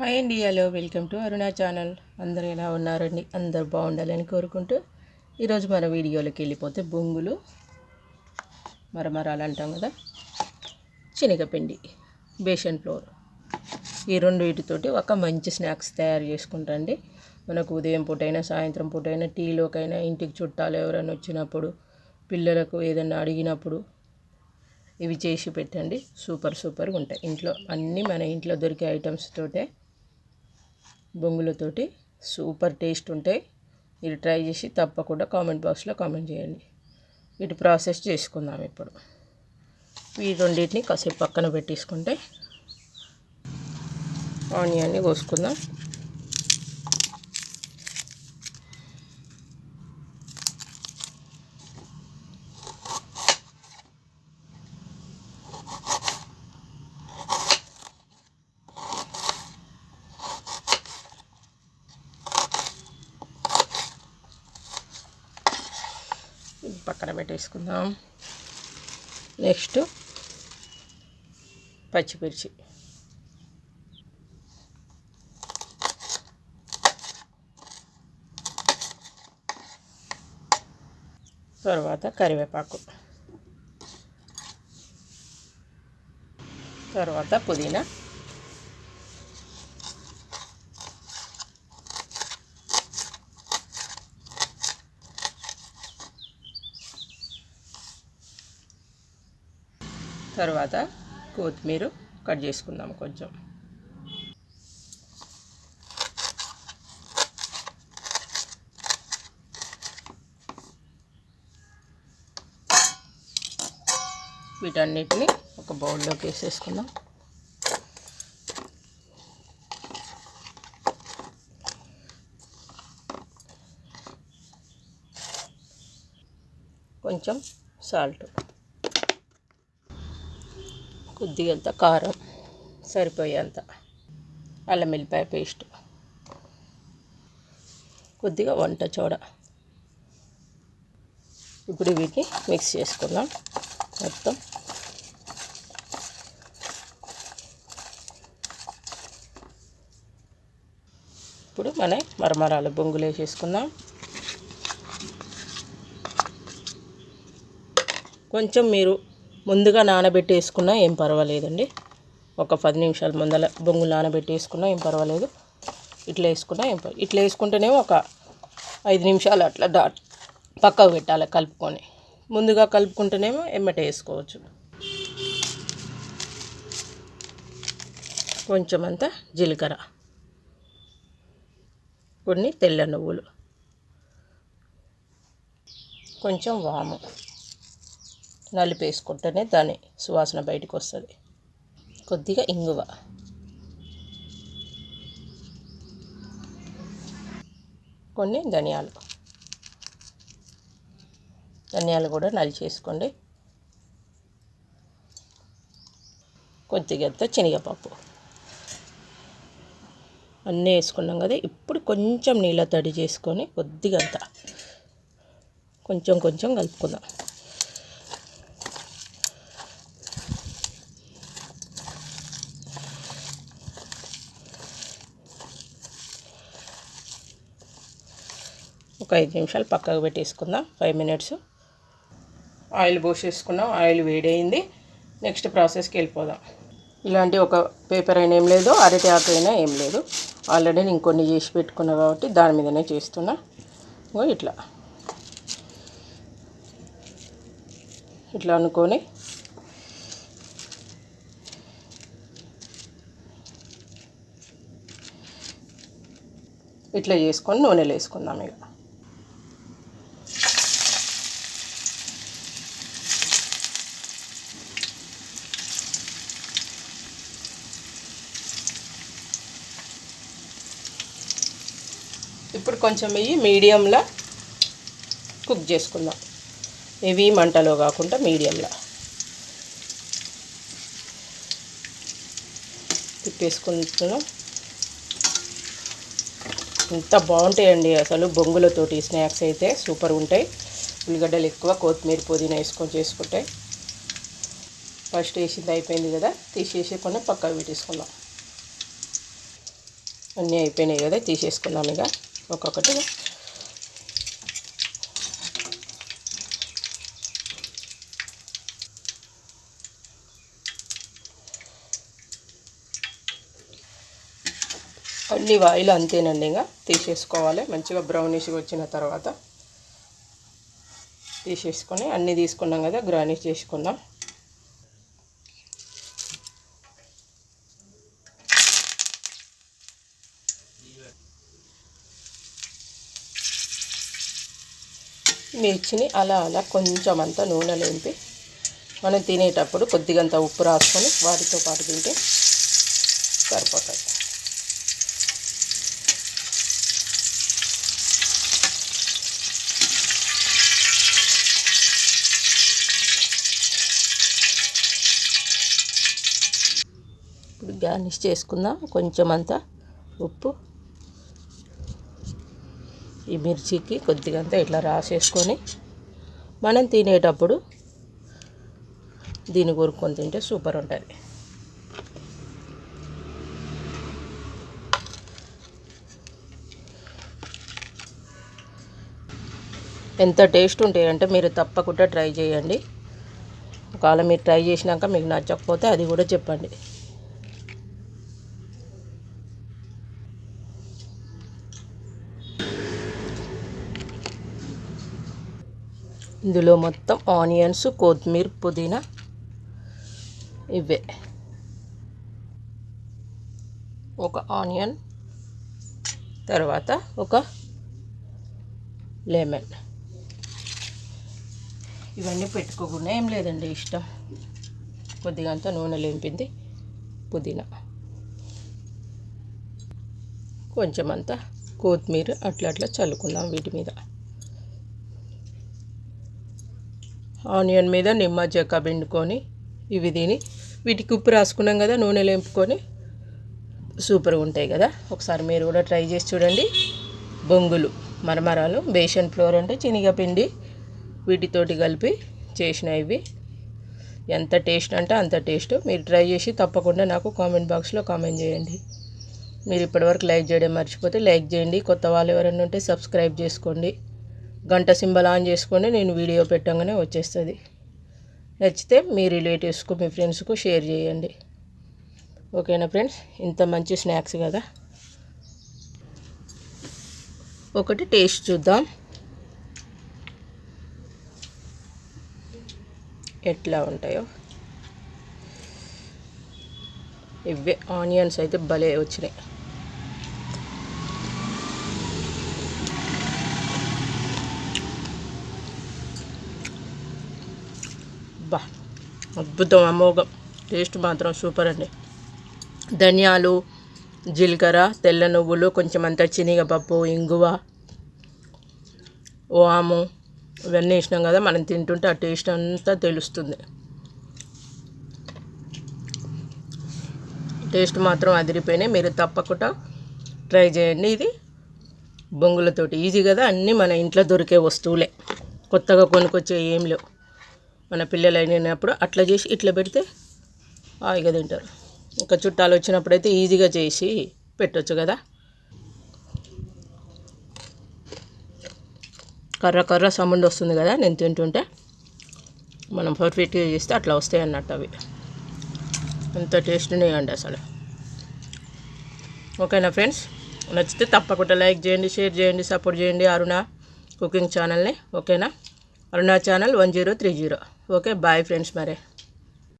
Hi అండి hello welcome to Aruna channel. అందరూ ఎలా ఉన్నారండి? అందరు బాగుండాలని కోరుకుంటూ ఈరోజు మన వీడియోలోకి వెళ్ళిపోతే బొంగులు మరమరాలు అంటాం కదా శనగపిండి బేషన్ ఫ్లోర్. ఈ రెండు వీటితోటి ఒక మంచి స్నాక్స్ తయారు చేసుకుంటాండి మనకు ఉదయం పూటైనా సాయంత్రం పూటైనా టీలోకైనా ఇంటికి చుట్టాలు ఎవరైనా వచ్చినప్పుడు పిల్లలకు ఏదైనా అడిగినప్పుడు ఇవి చేసి పెట్టండి. సూపర్ సూపర్గా ఉంటాయి. ఇంట్లో అన్నీ మన ఇంట్లో దొరికే ఐటమ్స్ తోటే బొంగులతోటి సూపర్ టేస్ట్ ఉంటాయి. మీరు ట్రై చేసి తప్పకుండా కామెంట్ బాక్స్లో కామెంట్ చేయండి. వీటి ప్రాసెస్ చేసుకుందాం ఇప్పుడు. ఈ రెండింటిని కాసేపు పక్కన పెట్టేసుకుంటే ఆనియన్ని కోసుకుందాం. ఇది పక్కన పెట్టేసుకుందాం. నెక్స్ట్ పచ్చిమిర్చి. తర్వాత కరివేపాకు. తర్వాత పుదీనా. తర్వాత కొత్తిమీర కట్ చేసుకుందాం కొంచెం. వీటన్నిటిని ఒక బౌల్లోకి వేసేసుకుందాం. కొంచెం సాల్ట్. కొద్దిగంత కారం సరిపోయేంత అల్లం వెల్లిపాయ పేస్ట్ కొద్దిగా వంట చోడ. ఇప్పుడు వీటిని మిక్స్ చేసుకుందాం మొత్తం. ఇప్పుడు మన మరమరాలు బొంగులు వేసేసుకుందాం. కొంచెం మీరు ముందుగా నానబెట్టి వేసుకున్నా ఏం పర్వాలేదండి. ఒక పది నిమిషాల ముందల బొంగులు నానబెట్టి వేసుకున్నా ఏం పర్వాలేదు. ఇట్లా వేసుకున్నా ఏం ఇట్లా వేసుకుంటేనేమో ఒక ఐదు నిమిషాలు అట్లా దా పక్కకు పెట్టాలి కలుపుకొని. ముందుగా కలుపుకుంటేనేమో ఎమ్మట వేసుకోవచ్చు. కొంచెం అంతా జీలకర్ర కొన్ని తెల్ల నువ్వులు కొంచెం వాము. నలిపేసుకుంటేనే దాని సువాసన బయటకు వస్తుంది. కొద్దిగా ఇంగువ. కొన్ని ధనియాలు. ధనియాలు కూడా నలిచేసుకోండి. కొద్దిగా శనగపప్పు. అన్నీ వేసుకున్నాం కదా ఇప్పుడు కొంచెం నీళ్ళ తడి చేసుకొని కొద్దిగంత. కొంచెం కొంచెం కలుపుకుందాం. ఒక ఐదు నిమిషాలు పక్కకు పెట్టేసుకుందాం. ఫైవ్ మినిట్స్ ఆయిల్ పోసేసుకున్నాం. ఆయిల్ వేడైంది. నెక్స్ట్ ప్రాసెస్కి వెళ్ళిపోదాం. ఇలాంటి ఒక పేపర్ అయినా ఏం లేదు. అరటి ఆకు అయినా ఏం లేదు. ఆల్రెడీ నేను కొన్ని చేసి పెట్టుకున్నా కాబట్టి దాని మీదనే చేస్తున్నా. ఇట్లా. ఇట్లా అనుకొని ఇట్లా చేసుకొని నూనెలు వేసుకుందాం ఇక. ఇప్పుడు కొంచెం ఇవి మీడియంలో కుక్ చేసుకుందాం. ఇవి మంటలో కాకుండా మీడియంలో. తిప్పేసుకుంటున్నాం. ఎంత బాగుంటాయండి అసలు బొంగులతోటి స్నాక్స్ అయితే సూపర్ ఉంటాయి. ఉల్లిగడ్డలు ఎక్కువ కొత్తిమీర పుదీనా వేసుకొని చేసుకుంటాయి ఫస్ట్ వేసింది అయిపోయింది కదా తీసేసి కొన్ని పక్కకు పెట్టేసుకుందాం. అన్నీ అయిపోయినాయి కదా తీసేసుకున్నాం ఇక. ఒక్కొక్కటి. అన్ని ఆయిల్ అంతేనండి ఇంకా. తీసేసుకోవాలి. మంచిగా బ్రౌనిష్గా వచ్చిన తర్వాత తీసేసుకొని అన్నీ తీసుకున్నాం కదా గ్రానిష్ చేసుకున్నాం మిర్చిని అలా అలా కొంచెం అంతా నూనె లేంపి మనం తినేటప్పుడు కొద్దిగంత ఉప్పు రాసుకొని వాటితో పాటు తింటే సరిపోతుంది. ఇప్పుడు గార్నిష్ చేసుకుందాం. కొంచెం అంతా ఉప్పు ఈ మిర్చికి కొద్దిగా అంతా ఇట్లా రాసేసుకొని మనం తినేటప్పుడు దీన్ని కొరుక్కొని తింటే సూపర్ ఉంటుంది. ఎంత టేస్ట్ ఉంటాయంటే మీరు తప్పకుండా ట్రై చేయండి. ఒకవేళ మీరు ట్రై చేసినాక మీకు నచ్చకపోతే అది కూడా చెప్పండి. ఇందులో మొత్తం ఆనియన్స్ కొత్తిమీర పుదీనా ఇవే. ఒక ఆనియన్ తర్వాత ఒక లెమన్. ఇవన్నీ పెట్టుకోకుండా ఏం లేదండి ఇష్టం. కొద్దిగా అంతా నూనె లేంపింది పుదీనా. కొంచెం అంతా కొత్తిమీర అట్లా అట్లా చల్లుకుందాం వీటి మీద. ఆనియన్ మీద నిమ్మ చెక్క పిండుకొని ఇవి తిని వీటికి ఉప్పు రాసుకున్నాం కదా నూనె లేంపుకొని సూపర్గా ఉంటాయి కదా. ఒకసారి మీరు కూడా ట్రై చేసి చూడండి. బొంగులు మరమరాలు బేషన్ ఫ్లోర్ అంటే శనగపిండి వీటితోటి కలిపి చేసిన ఇవి. ఎంత టేస్ట్ అంటే అంత టేస్ట్. మీరు ట్రై చేసి తప్పకుండా నాకు కామెంట్ బాక్స్లో కామెంట్ చేయండి. మీరు ఇప్పటివరకు లైక్ చేయడం మర్చిపోతే లైక్ చేయండి. కొత్త వాళ్ళు ఎవరైనా ఉంటే సబ్స్క్రైబ్ చేసుకోండి. గంట సింబల్ ఆన్ చేసుకొని నేను వీడియో పెట్టంగానే వచ్చేస్తుంది. నచ్చితే మీ రిలేటివ్స్కు మీ ఫ్రెండ్స్కు షేర్ చేయండి. ఓకేనా ఫ్రెండ్స్? ఇంత మంచి స్నాక్స్ కదా? ఒకటి టేస్ట్ చూద్దాం. ఎట్లా ఉంటాయో. ఇవే ఆనియన్స్ అయితే భలే వచ్చినాయి. అబ్బా అద్భుతం అమోఘం టేస్ట్ మాత్రం సూపర్ అండి. ధనియాలు జీలకర్ర తెల్ల నువ్వులు కొంచెం అంత శనగపప్పు ఇంగువ వాము ఇవన్నీ వేసినాం కదా మనం తింటుంటే ఆ టేస్ట్ అంతా తెలుస్తుంది. టేస్ట్ మాత్రం అదిరిపోయినాయి. మీరు తప్పకుండా ట్రై చేయండి. ఇది బొంగులతోటి. ఈజీ కదా అన్నీ మన ఇంట్లో దొరికే వస్తువులే. కొత్తగా కొనుక్కొచ్చే ఏం లేవు. మన పిల్లలు అయినప్పుడు అట్లా చేసి ఇట్లా పెడితే హాయిగా తింటారు. ఇంకా చుట్టాలు వచ్చినప్పుడైతే ఈజీగా చేసి పెట్టొచ్చు కదా. కర్ర కర్ర సౌండ్ వస్తుంది కదా నేను తింటుంటే. మనం పర్ఫెక్ట్గా చేస్తే అట్లా వస్తాయి అన్నట్టు అవి. ఎంత టేస్ట్ ఉన్నాయండి అసలు. ఓకేనా ఫ్రెండ్స్? నచ్చితే తప్పకుండా లైక్ చేయండి షేర్ చేయండి సపోర్ట్ చేయండి అరుణ కుకింగ్ ఛానల్ని. ఓకేనా? Aruna channel one zero three zero. Okay bye friends మరే